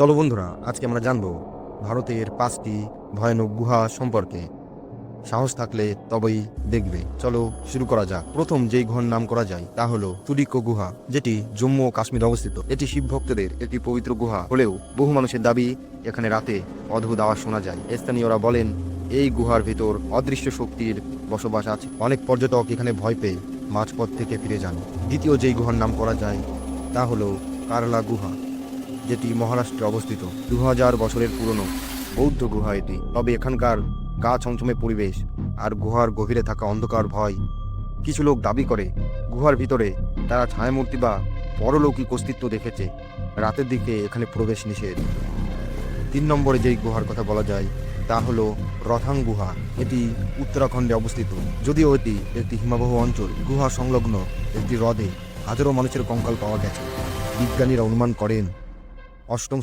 চলো বন্ধুরা, আজকে আমরা জানব ভারতের পাঁচটি ভয়ানক গুহা সম্পর্কে। সাহস থাকলে তবেই দেখবে। চলো শুরু করা যাক। প্রথম যেই গুহার নাম করা যায়, তা হলো তুরিকো গুহা, যেটি জম্মু ও কাশ্মীরে অবস্থিত। এটি শিব ভক্তদের একটি পবিত্র গুহা হলেও বহু মানুষের দাবি, এখানে রাতে অদ্ভুত আওয়াজ শোনা যায়। স্থানীয়রা বলেন, এই গুহার ভিতর অদৃশ্য শক্তির বসবাস আছে। অনেক পর্যটক এখানে ভয় পেয়ে মাঝপথ থেকে ফিরে যান। দ্বিতীয় যেই গুহার নাম করা যায়, তা হলো কারলা গুহা। যেটি মহারাষ্ট্রে অবস্থিত। দু হাজার বছরের পুরনো বৌদ্ধ গুহা এটি। তবে এখানকার গা ছমছমে পরিবেশ আর গুহার গভীরে থাকা অন্ধকার ভয়। কিছু লোক দাবি করে, গুহার ভিতরে তারা ছায়ামূর্তি বা পরলৌকিক অস্তিত্ব দেখেছে। রাতের দিকে এখানে প্রবেশ নিষেধ। তিন নম্বরে যেই গুহার কথা বলা যায়, তা হলো রথাং গুহা। এটি উত্তরাখণ্ডে অবস্থিত। যদিও এটি একটি হিমাবহ অঞ্চল, গুহা সংলগ্ন একটি হ্রদে হাজারো মানুষের কঙ্কাল পাওয়া গেছে। বিজ্ঞানীরা অনুমান করেন অষ্টম